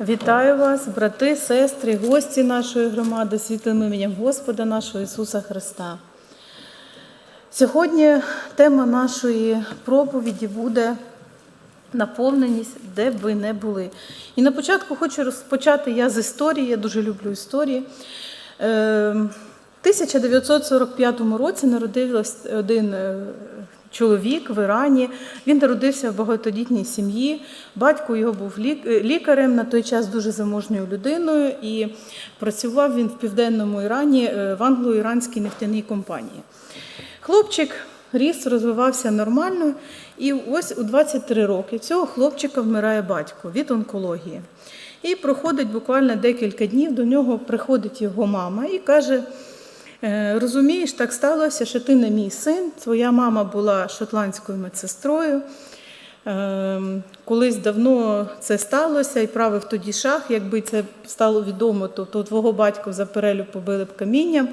Вітаю вас, брати, сестри, гості нашої громади, світлим іменем Господа нашого Ісуса Христа. Сьогодні тема нашої проповіді буде наповненість, де б ви не були. І на початку хочу розпочати я з історії, я дуже люблю історії. Е, В 1945 році народився один е, чоловік в Ірані. Він народився в багатодітній сім'ї. Батько його був е, лікарем, на той час дуже заможньою людиною, і працював він в південному Ірані е, в англо-іранській нефтяній компанії. Хлопчик ріс, розвивався нормально, і ось у 23 роки цього хлопчика вмирає батько від онкології. І проходить буквально декілька днів, до нього приходить його мама і каже: «Е, розумієш, так сталося, що ти не мій син, твоя мама була шотландською медсестрою. Ем, Колись давно це сталося і правив тоді шах. Якби це стало відомо, то, то твого батька за перелю побили б камінням.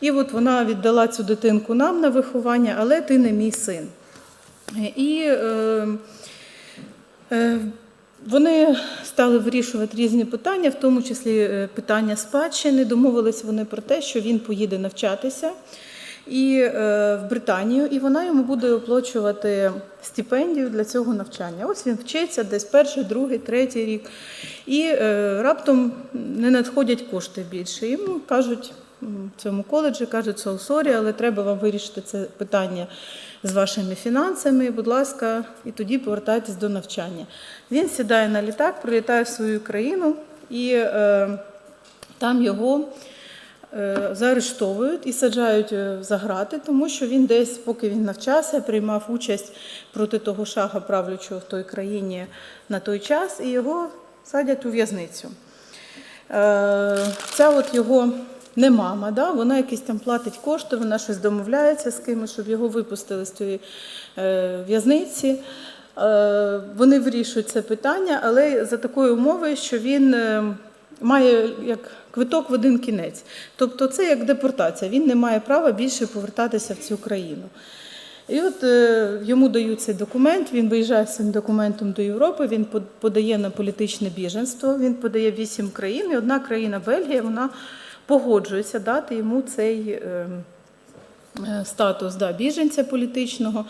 І от вона віддала цю дитинку нам на виховання, але ти не мій син. І е, е, вони стали вирішувати різні питання, в тому числі е, питання спадщини. Домовились вони про те, що він поїде навчатися і е, в Британію, і вона йому буде оплачувати стипендію для цього навчання. Ось він вчиться десь перший, другий, третій рік, і е, раптом не надходять кошти більше. Йому кажуть цьому коледжі, кажуть, so sorry, але треба вам вирішити це питання з вашими фінансами, будь ласка, і тоді повертайтесь до навчання. Він сідає на літак, прилітає в свою країну, і е, там його е, заарештовують і саджають е, за грати, тому що він десь, поки він навчався, приймав участь проти того шага правлячого в той країні на той час, і його садять у в'язницю. Е, Ця от його не мама, да? вона якісь там платить кошти, вона щось домовляється з кимось, щоб його випустили з цієї е, в'язниці. Е, Вони вирішують це питання, але за такою умовою, що він е, має як квиток в один кінець. Тобто це як депортація, він не має права більше повертатися в цю країну. І от йому дають цей документ, він виїжджає з цим документом до Європи, він подає на політичне біженство, він подає вісім країн, і одна країна Бельгія, вона погоджується дати йому цей е, е, статус да, біженця політичного.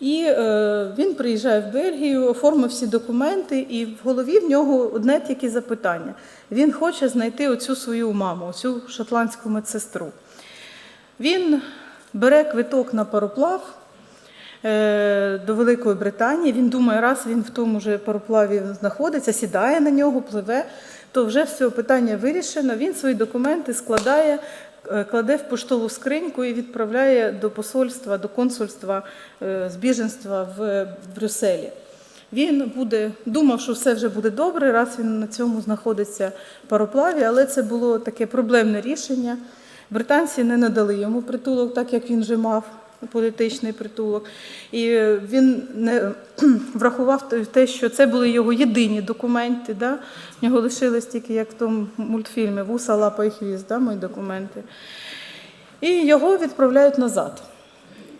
І е, він приїжджає в Бельгію, оформив всі документи, і в голові в нього одне тільки запитання. Він хоче знайти оцю свою маму, оцю шотландську медсестру. Він бере квиток на пароплав е, до Великої Британії. Він думає, раз він в тому же пароплаві знаходиться, сідає на нього, пливе, то вже все питання вирішено. Він свої документи складає, е, кладе в поштову скриньку і відправляє до посольства, до консульства е, з біженства в Брюсселі. Він буде думав, що все вже буде добре, раз він на цьому знаходиться в пароплаві, але це було таке проблемне рішення. Британці не надали йому притулок, так як він вже мав політичний притулок. І е, він не врахував те- що це були його єдині документи. Да? В нього лишились тільки, як в тому мультфільмі Вуса, лапа і хвіст, да, мої документи. І його відправляють назад.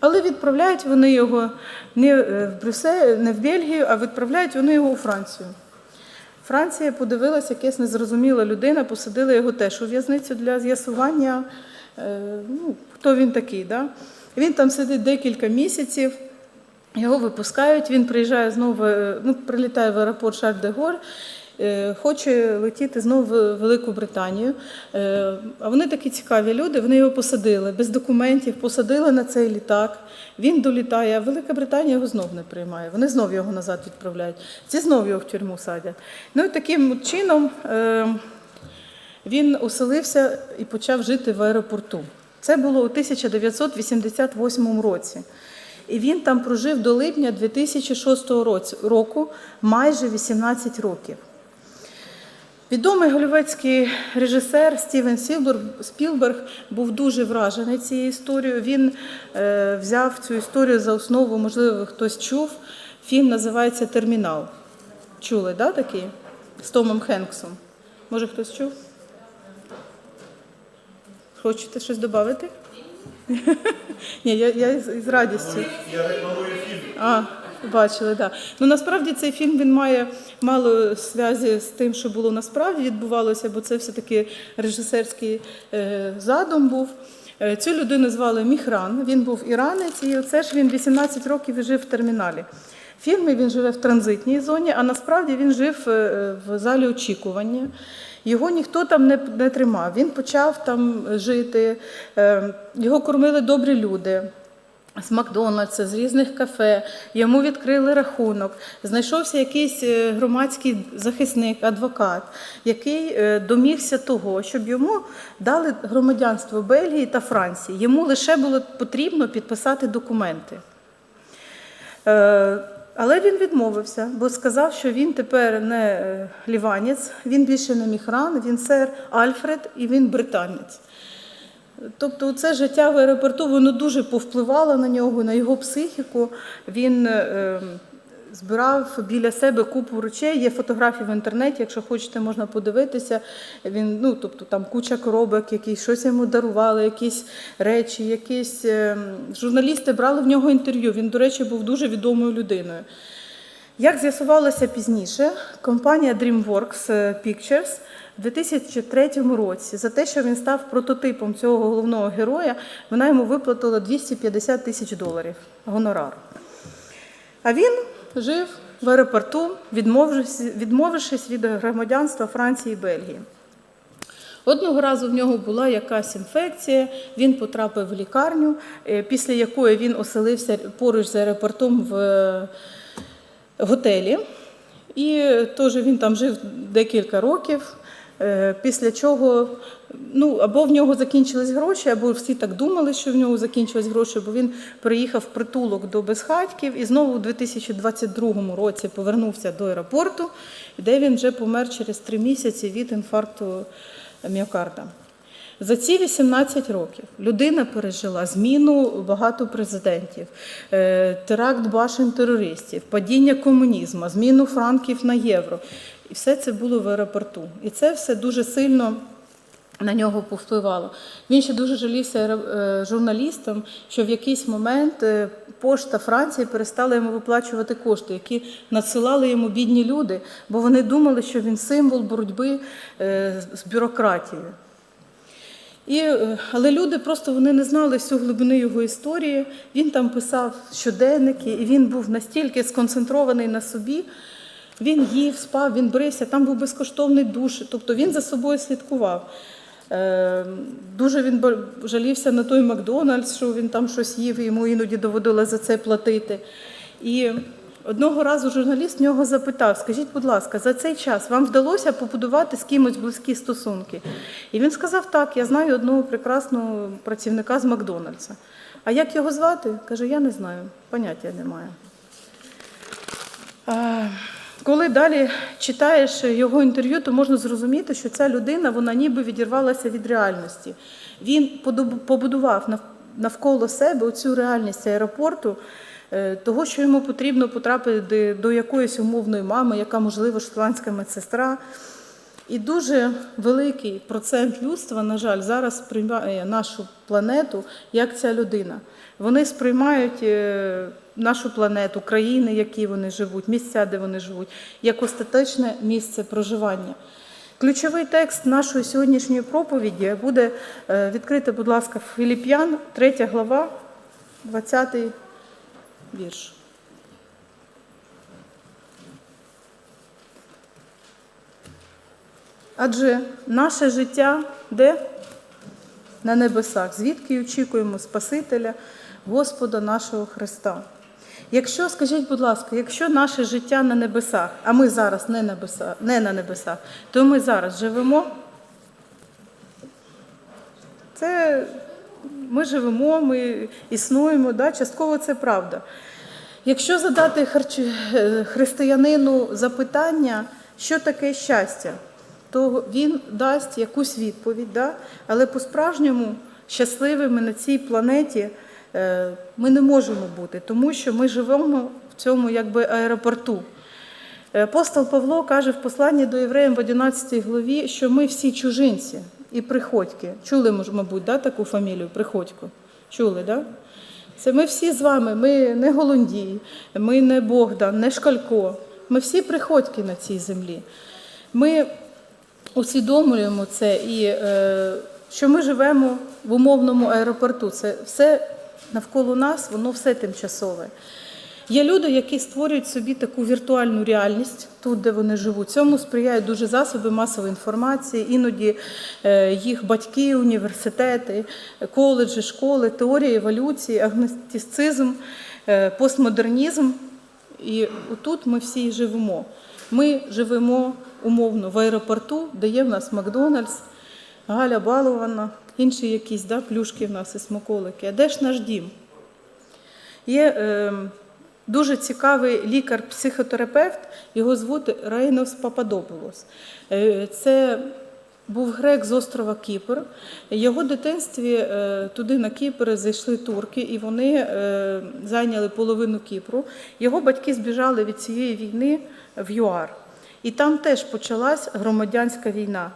Але відправляють вони його не е, в Брюссель, не в Бельгію, а відправляють вони його у Францію. Франція подивилася, якась незрозуміла людина, посадила його теж у в'язницю для з'ясування, е, ну, хто він такий. Да? Він там сидить декілька місяців, його випускають, він приїжджає знову, е, ну, прилітає в аеропорт Шарль де Голь, е, хоче летіти знову в Велику Британію. Е, А вони такі цікаві люди, вони його посадили без документів, посадили на цей літак. Він долітає, а Велика Британія його знов не приймає. Вони знов його назад відправляють. Ці знов його в тюрму садять. Ну і таким чином він оселився і почав жити в аеропорту. Це було у 1988 році. І він там прожив до липня 2006 року майже 18 років. Відомий голівецький режисер Стівен Спілберг був дуже вражений цією історією. Він е, взяв цю історію за основу, можливо, хтось чув. Фільм називається Термінал. Чули, да, такий? З Томом Хенксом. Може, хтось чув? Хочете щось додати? Ні, я, я із радістю. Я рекламую фільм. А, Бачили, так. Ну насправді цей фільм він має мало зв'язі з тим, що було насправді відбувалося, бо це все-таки режисерський е, задум був. Е, Цю людину звали Міхран, він був іранець, і оце ж він 18 років жив в терміналі. В фільмі він живе в транзитній зоні, а насправді він жив е, в залі очікування. Його ніхто там не, не тримав. Він почав там жити, е, його кормили добрі люди. З Макдональдса, з різних кафе, йому відкрили рахунок. Знайшовся якийсь е, громадський захисник, адвокат, який е, домігся того, щоб йому дали громадянство Бельгії та Франції. Йому лише було потрібно підписати документи. Але він відмовився, бо сказав, що він тепер не е, ліванець, він більше не міхран, він сер Альфред і він британець. Тобто це життя в аеропорту воно дуже повпливало на нього, на його психіку. Він е, збирав біля себе купу речей. Є фотографії в інтернеті, якщо хочете, можна подивитися. Він, ну, тобто там куча коробок, якісь щось йому дарували, якісь речі, якісь е, журналісти брали в нього інтерв'ю. Він, до речі, був дуже відомою людиною. Як з'ясувалося пізніше, компанія DreamWorks Pictures у 2003 році за те, що він став прототипом цього головного героя, вона йому виплатила 250 тисяч доларів гонорару. А він жив в аеропорту, відмовившись, від громадянства Франції і Бельгії. Одного разу в нього була якась інфекція, він потрапив в лікарню, е, після якої він оселився поруч з аеропортом в е, готелі. І теж він там жив декілька років. Е, Після чого ну, або в нього закінчились гроші, або всі так думали, що в нього закінчились гроші, бо він приїхав в притулок до безхатьків і знову у 2022 році повернувся до аеропорту, де він вже помер через три місяці від інфаркту міокарда. За ці 18 років людина пережила зміну багато президентів, е, теракт башен терористів, падіння комунізму, зміну франків на євро. І все це було в аеропорту. І це все дуже сильно на нього повпливало. Він ще дуже жалівся е, журналістам, що в якийсь момент е, пошта Франції перестала йому виплачувати кошти, які надсилали йому бідні люди, бо вони думали, що він символ боротьби е, з бюрократією. І, але люди просто вони не знали всю глибини його історії. Він там писав щоденники, і він був настільки сконцентрований на собі. Він їв, спав, він брився, там був безкоштовний душ, тобто він за собою слідкував. Е, Дуже він жалівся на той Макдональдс, що він там щось їв, і йому іноді доводилось за це платити. І одного разу журналіст в нього запитав: скажіть, будь ласка, за цей час вам вдалося побудувати з кимось близькі стосунки? І він сказав: так, я знаю одного прекрасного працівника з Макдональдса. А як його звати? Каже, я не знаю, поняття не маю. А, Коли далі читаєш його інтерв'ю, то можна зрозуміти, що ця людина вона ніби відірвалася від реальності. Він побудував навколо себе оцю реальність аеропорту, е, того, що йому потрібно потрапити до якоїсь умовної мами, яка, можливо, шотландська медсестра. І дуже великий процент людства, на жаль, зараз сприймає нашу планету як ця людина. Вони сприймають е, нашу планету, країни, в які вони живуть, місця, де вони живуть, як остаточне місце проживання. Ключовий текст нашої сьогоднішньої проповіді буде е, відкрити, будь ласка, Філіп'ян, 3 глава, 20 вірш. Адже наше життя де? На небесах, звідки очікуємо Спасителя, Господа нашого Христа. Якщо, скажіть, будь ласка, якщо наше життя на небесах, а ми зараз не, небеса, не на небесах, то ми зараз живемо. Це ми живемо, ми існуємо, да? частково це правда. Якщо задати харч- е, християнину запитання, що таке щастя, то він дасть якусь відповідь, да? але по-справжньому щасливими на цій планеті ми не можемо бути, тому що ми живемо в цьому якби аеропорту. Е, Апостол Павло каже в посланні до євреїв в 11 главі, що ми всі чужинці і приходьки. Чули, мабуть, да, таку фамілію Приходько? Чули, да? Це ми всі з вами, ми не Голундій, ми не Богдан, не Шкалько. Ми всі приходьки на цій землі. Ми усвідомлюємо це і е, що ми живемо в умовному аеропорту. Це все навколо нас, воно все тимчасове. Є люди, які створюють собі таку віртуальну реальність тут, де вони живуть. Цьому сприяють дуже засоби масової інформації, іноді е, їх батьки, університети, коледжі, школи, теорія еволюції, агностицизм, е, постмодернізм. І отут ми всі живемо. Ми живемо умовно в аеропорту, де є в нас Макдональдс, Галя Балована, інші якісь да, плюшки в нас і смаколики. А де ж наш дім? Є е, дуже цікавий лікар-психотерапевт, його звуть Рейнос Пападопулос. Е, це був грек з острова Кіпр. Його дитинстві е, туди на Кіпр зайшли турки, і вони е, зайняли половину Кіпру. Його батьки збіжали від цієї війни в ЮАР. І там теж почалась громадянська війна.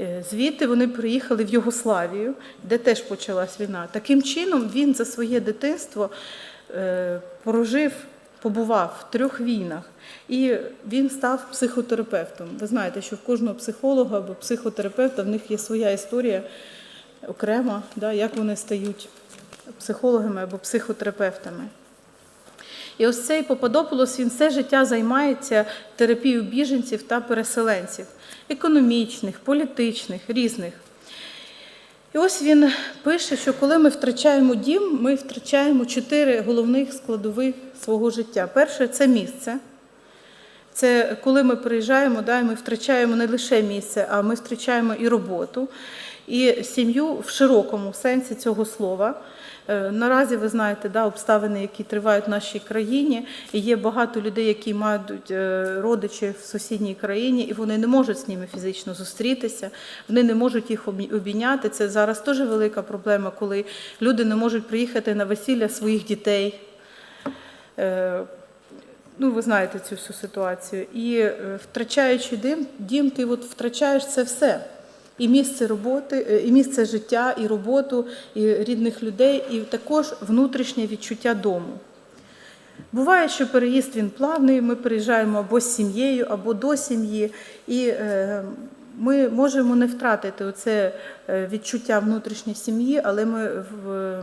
Е, Звідти вони приїхали в Югославію, де теж почалась війна. Таким чином він за своє дитинство е, прожив, побував в трьох війнах, і він став психотерапевтом. Ви знаєте, що в кожного психолога або психотерапевта в них є своя історія окрема, да, як вони стають психологами або психотерапевтами. І ось цей Попадополос він все життя займається терапією біженців та переселенців, економічних, політичних, різних. І ось він пише, що коли ми втрачаємо дім, ми втрачаємо чотири головних складових свого життя. Перше це місце. Це коли ми приїжджаємо, да, і ми втрачаємо не лише місце, а ми втрачаємо і роботу, і сім'ю в широкому сенсі цього слова. Е, Наразі ви знаєте да, обставини, які тривають в нашій країні. І є багато людей, які мають е, родичів в сусідній країні, і вони не можуть з ними фізично зустрітися, вони не можуть їх обійняти. Це зараз теж велика проблема, коли люди не можуть приїхати на весілля своїх дітей. Е, Ну, ви знаєте цю всю ситуацію. І втрачаючи дім, дім, ти от втрачаєш це все. І місце роботи, е, і місце життя, і роботу, і рідних людей, і також внутрішнє відчуття дому. Буває, що переїзд він плавний, ми переїжджаємо або з сім'єю, або до сім'ї, і е, ми можемо не втратити оце е, відчуття внутрішньої сім'ї, але ми в,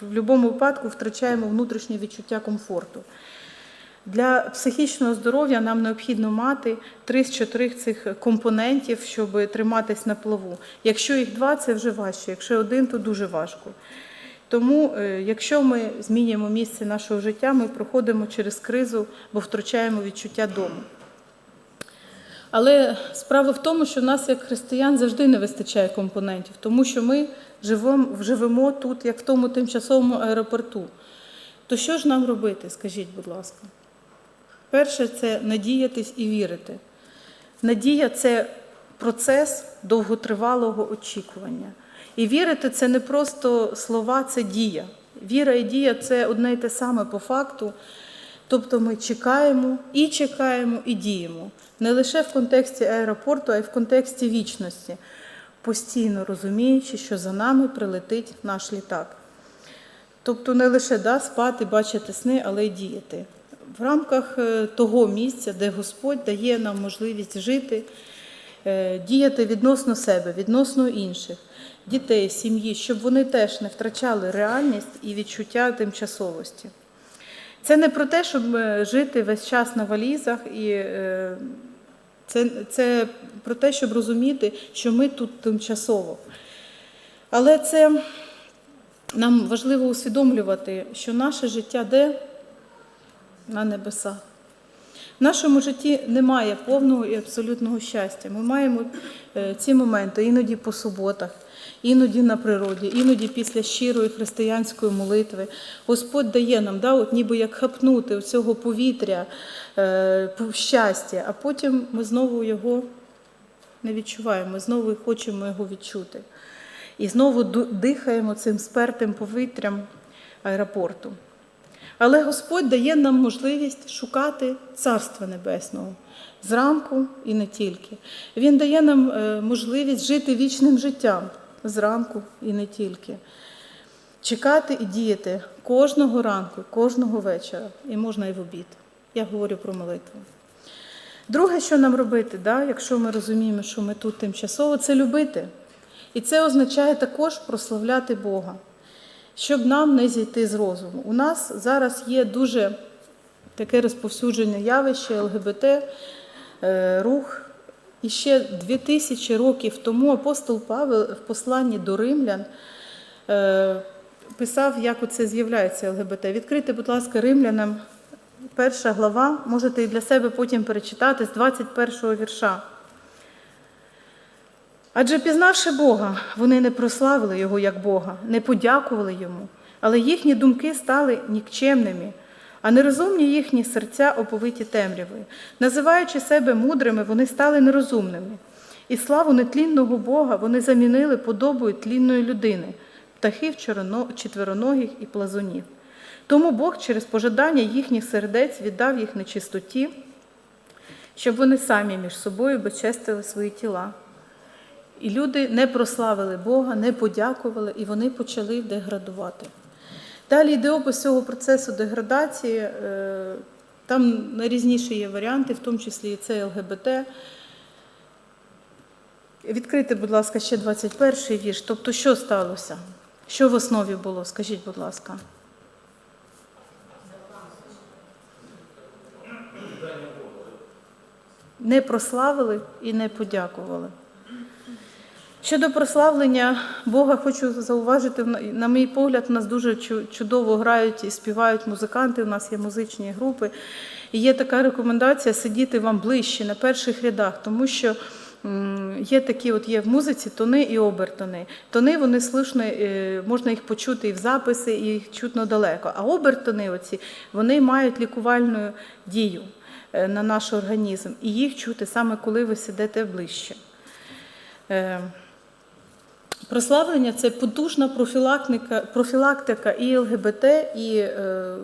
в будь-якому випадку втрачаємо внутрішнє відчуття комфорту. Для психічного здоров'я нам необхідно мати три з чотирьох цих компонентів, щоб триматись на плаву. Якщо їх два, це вже важче. Якщо один, то дуже важко. Тому, е, якщо ми змінюємо місце нашого життя, ми проходимо через кризу, бо втрачаємо відчуття дому. Але справа в тому, що в нас, як християн, завжди не вистачає компонентів, тому що ми живемо, живемо тут, як в тому тимчасовому аеропорту. То що ж нам робити, скажіть, будь ласка? Перше це надіятись і вірити. Надія це процес довготривалого очікування. І вірити це не просто слова, це дія. Віра і дія це одне й те саме по факту. Тобто ми чекаємо і чекаємо, і діємо. Не лише в контексті аеропорту, а й в контексті вічності, постійно розуміючи, що за нами прилетить наш літак. Тобто не лише да, спати, бачити сни, але й діяти. В рамках е, того місця, де Господь дає нам можливість жити, е, діяти відносно себе, відносно інших, дітей, сім'ї, щоб вони теж не втрачали реальність і відчуття тимчасовості. Це не про те, щоб е, жити весь час на валізах, і це, це про те, щоб розуміти, що ми тут тимчасово. Але це нам важливо усвідомлювати, що наше життя де? На небесах. В нашому житті немає повного і абсолютного щастя. Ми маємо е, ці моменти іноді по суботах, іноді на природі, іноді після щирої християнської молитви. Господь дає нам, да, от ніби як хапнути цього повітря, е, щастя, а потім ми знову його не відчуваємо, ми знову хочемо його відчути. І знову дихаємо цим спертим повітрям аеропорту. Але Господь дає нам можливість шукати Царства Небесного зранку і не тільки. Він дає нам е, можливість жити вічним життям зранку і не тільки. чекати і діяти кожного ранку, кожного вечора, і можна і в обід. Я говорю про молитву. Друге, що нам робити, да, якщо ми розуміємо, що ми тут тимчасово, це любити. І це означає також прославляти Бога, щоб нам не зійти з розуму. У нас зараз є дуже таке розповсюджене явище ЛГБТ, е, рух. І ще 2000 років тому апостол Павел в посланні до римлян е, писав, як оце з'являється ЛГБТ. Відкрийте, будь ласка, римлянам перша глава, можете і для себе потім перечитати з 21 го вірша. Адже пізнавши Бога, вони не прославили Його як Бога, не подякували Йому, але їхні думки стали нікчемними, а нерозумні їхні серця оповиті темрявою. Називаючи себе мудрими, вони стали нерозумними. І славу нетлінного Бога вони замінили подобою тлінної людини, птахів четвероногих і плазунів. Тому Бог через пожадання їхніх сердець віддав їх нечистоті, щоб вони самі між собою безчестили свої тіла. І люди не прославили Бога, не подякували, і вони почали деградувати. Далі йде опис цього процесу деградації. е, Там найрізніші є варіанти, в тому числі і це ЛГБТ. Відкрийте, будь ласка, ще 21 вірш. Тобто, що сталося? Що в основі було? Скажіть, будь ласка. Не прославили і не подякували. Щодо прославлення Бога, хочу зауважити, на мій погляд, у нас дуже чудово грають і співають музиканти, у нас є музичні групи. І є така рекомендація сидіти вам ближче на перших рядах, тому що є такі, от є в музиці тони і обертони. Тони вони слушно, е, можна їх почути і в записи, і їх чутно далеко. А обертони оці, вони мають лікувальну дію е, на наш організм. І їх чути саме коли ви сидите ближче. Прославлення це потужна профілактика, профілактика і ЛГБТ, і е,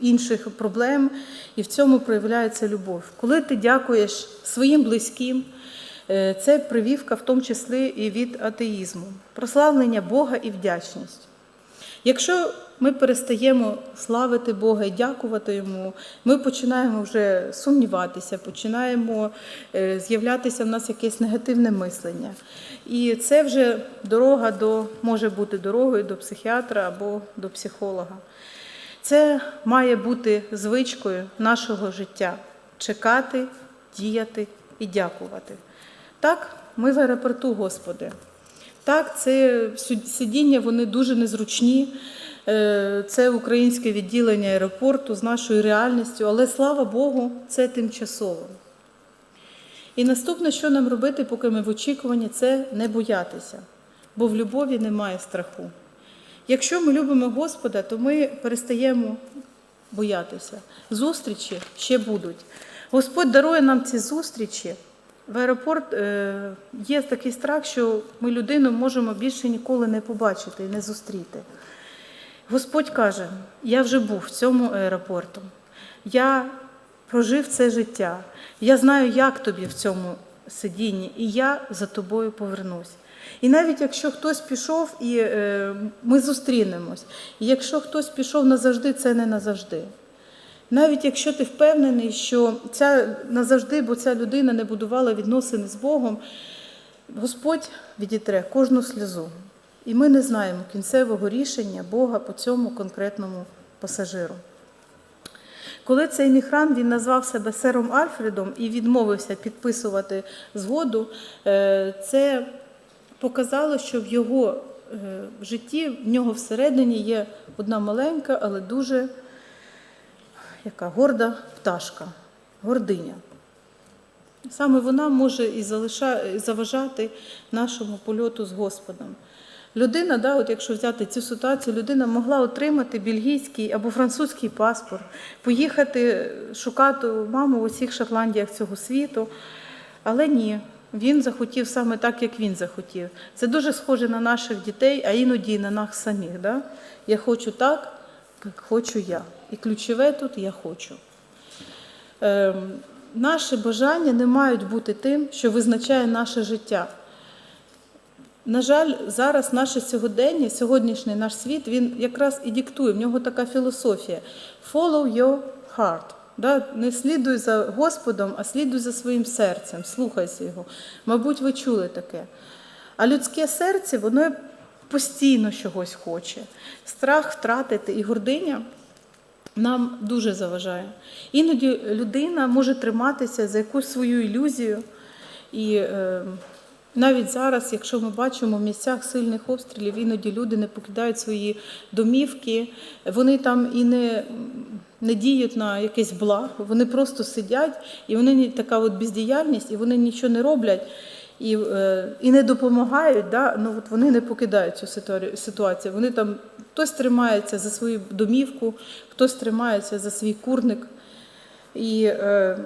інших проблем, і в цьому проявляється любов. Коли ти дякуєш своїм близьким, е, це привівка в тому числі і від атеїзму, прославлення Бога і вдячність. Якщо ми перестаємо славити Бога і дякувати Йому, ми починаємо вже сумніватися, починаємо е, з'являтися в нас якесь негативне мислення. І це вже дорога до, може бути дорогою до психіатра або до психолога. Це має бути звичкою нашого життя чекати, діяти і дякувати. Так, ми в аеропорту, Господи. Так, це сидіння, вони дуже незручні. Е, Це українське відділення аеропорту з нашою реальністю, але слава Богу, це тимчасово. І наступне, що нам робити, поки ми в очікуванні, це не боятися, бо в любові немає страху. Якщо ми любимо Господа, то ми перестаємо боятися. Зустрічі ще будуть. Господь дарує нам ці зустрічі. В аеропорт е, є такий страх, що ми людину можемо більше ніколи не побачити і не зустріти. Господь каже: я вже був в цьому аеропорту, я прожив це життя, я знаю, як тобі в цьому сидінні, і я за тобою повернусь. І навіть якщо хтось пішов, і е, ми зустрінемось, і якщо хтось пішов назавжди, це не назавжди. Навіть якщо ти впевнений, що ця назавжди, бо ця людина не будувала відносини з Богом, Господь відітре кожну сльозу. І ми не знаємо кінцевого рішення Бога по цьому конкретному пасажиру. Коли цей міхран він назвав себе сером Альфредом і відмовився підписувати згоду, е, це показало, що в його е, житті, в нього всередині є одна маленька, але дуже яка горда пташка, гординя. Саме вона може і заважати нашому польоту з Господом. Людина, да, от якщо взяти цю ситуацію, людина могла отримати бельгійський або французький паспорт, поїхати шукати маму в усіх Шотландіях цього світу. Але ні, він захотів саме так, як він захотів. Це дуже схоже на наших дітей, а іноді на нас самих. Да? Я хочу так, як хочу я. І ключове тут я хочу. Ем, наші бажання не мають бути тим, що визначає наше життя. На жаль, зараз наше сьогодення, сьогоднішній наш світ, він якраз і диктує. В нього така філософія: follow your heart. Да? Не слідуй за Господом, а слідуй за своїм серцем, слухайся його. Мабуть, ви чули таке. А людське серце, воно постійно чогось хоче. Страх втратити і гординя нам дуже заважає. Іноді людина може триматися за якусь свою ілюзію. І е, навіть зараз, якщо ми бачимо в місцях сильних обстрілів, іноді люди не покидають свої домівки, вони там і не, не діють на якесь благо, вони просто сидять, і вони така от бездіяльність, і вони нічого не роблять. І, е, і не допомагають, да? ну, от вони не покидають цю ситуацію. Вони там хтось тримається за свою домівку, хтось тримається за свій курник. І е,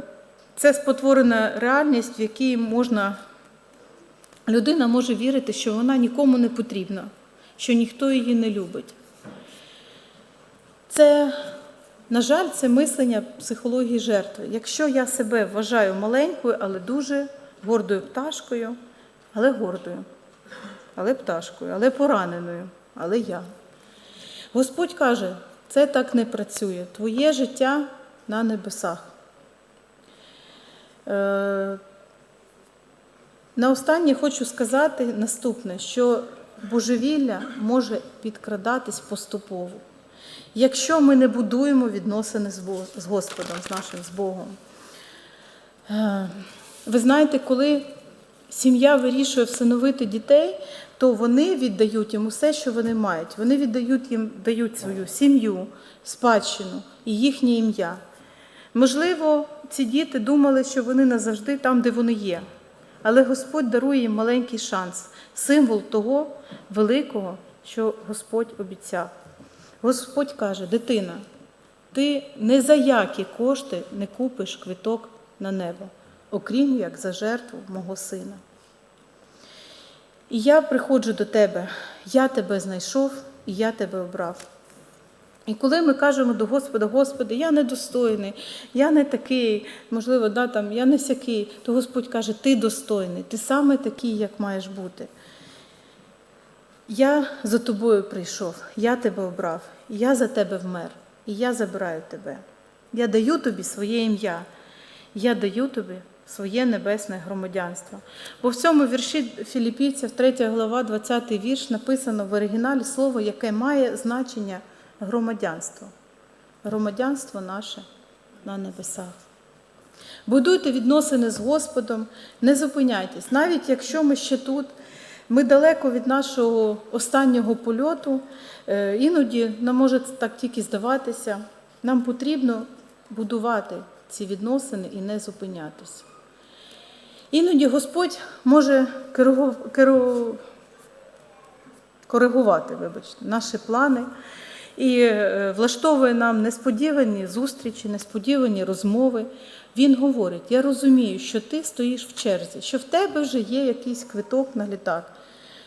це спотворена реальність, в якій можна, людина може вірити, що вона нікому не потрібна, що ніхто її не любить. Це, на жаль, це мислення психології жертви. Якщо я себе вважаю маленькою, але дуже гордою пташкою, але гордою, але пташкою, але пораненою, але я. Господь каже, це так не працює. Твоє життя на небесах. Е, На останнє хочу сказати наступне, що божевілля може підкрадатись поступово. Якщо ми не будуємо відносини з Господом, з нашим з Богом. Е, Ви знаєте, коли сім'я вирішує всиновити дітей, то вони віддають їм усе, що вони мають. Вони віддають їм дають свою сім'ю, спадщину і їхнє ім'я. Можливо, ці діти думали, що вони назавжди там, де вони є. Але Господь дарує їм маленький шанс, символ того великого, що Господь обіцяв. Господь каже: дитина, ти не за які кошти не купиш квиток на небо, окрім як за жертву мого сина. І я приходжу до тебе, я тебе знайшов і я тебе обрав. І коли ми кажемо до Господа, Господи, я недостойний, я не такий, можливо, да, там, я не сякий, то Господь каже, ти достойний, ти саме такий, як маєш бути. Я за тобою прийшов, я тебе обрав, я за тебе вмер, і я забираю тебе. Я даю тобі своє ім'я, я даю тобі своє небесне громадянство. Бо в цьому вірші Філіппійців, 3 глава, 20 вірш, написано в оригіналі слово, яке має значення громадянство. Громадянство наше на небесах. Будуйте відносини з Господом, не зупиняйтесь. Навіть якщо ми ще тут, ми далеко від нашого останнього польоту, е, іноді нам може так тільки здаватися. Нам потрібно будувати ці відносини і не зупинятися. Іноді Господь може керу- керу- коригувати, вибачте, наші плани і е, влаштовує нам несподівані зустрічі, несподівані розмови. Він говорить: я розумію, що ти стоїш в черзі, що в тебе вже є якийсь квиток на літак.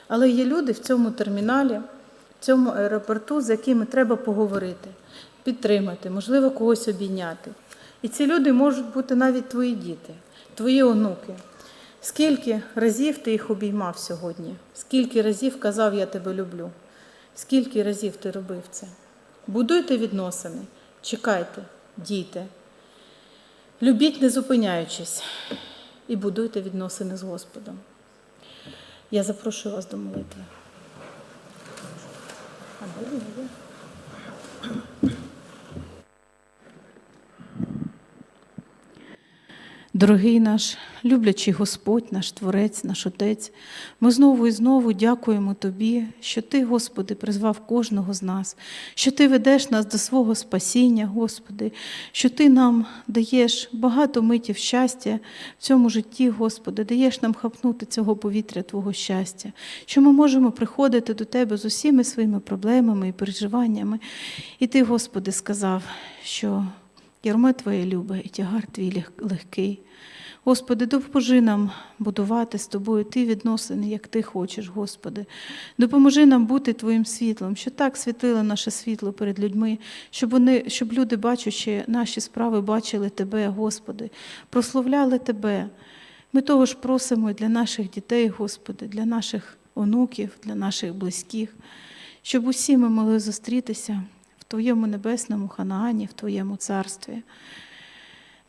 Але є люди в цьому терміналі, в цьому аеропорту, з якими треба поговорити, підтримати, можливо, когось обійняти. І ці люди можуть бути навіть твої діти, твої онуки. Скільки разів ти їх обіймав сьогодні? Скільки разів казав, я тебе люблю? Скільки разів ти робив це? Будуйте відносини, чекайте, дійте. Любіть, не зупиняючись, і будуйте відносини з Господом. Я запрошую вас до молитви. А де він є? Дорогий наш люблячий Господь, наш Творець, наш Отець, ми знову і знову дякуємо Тобі, що Ти, Господи, призвав кожного з нас, що Ти ведеш нас до свого спасіння, Господи, що Ти нам даєш багато митів щастя в цьому житті, Господи, даєш нам хапнути цього повітря Твого щастя, що ми можемо приходити до Тебе з усіми своїми проблемами і переживаннями. І Ти, Господи, сказав, що Ярмо Твоє любе і тягар твій лег- легкий. Господи, допоможи нам будувати з тобою ті відносини, як ти хочеш, Господи. Допоможи нам бути Твоїм світлом, що так світило наше світло перед людьми, щоб вони, щоб люди, бачачи наші справи, бачили Тебе, Господи, прославляли Тебе. Ми того ж просимо і для наших дітей, Господи, для наших онуків, для наших близьких, щоб усі ми могли зустрітися Твоєму небесному Ханаані, в Твоєму царстві.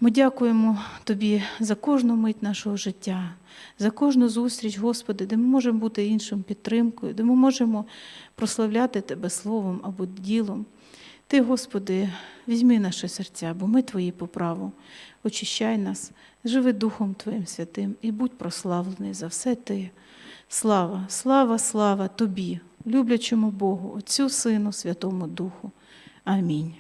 Ми дякуємо Тобі за кожну мить нашого життя, за кожну зустріч, Господи, де ми можемо бути іншим підтримкою, де ми можемо прославляти Тебе словом або ділом. Ти, Господи, візьми наші серця, бо ми Твої по праву. Очищай нас, живи Духом Твоїм святим і будь прославлений за все Ти. Слава, слава, слава Тобі, люблячому Богу, Отцю Сину, Святому Духу. Амінь.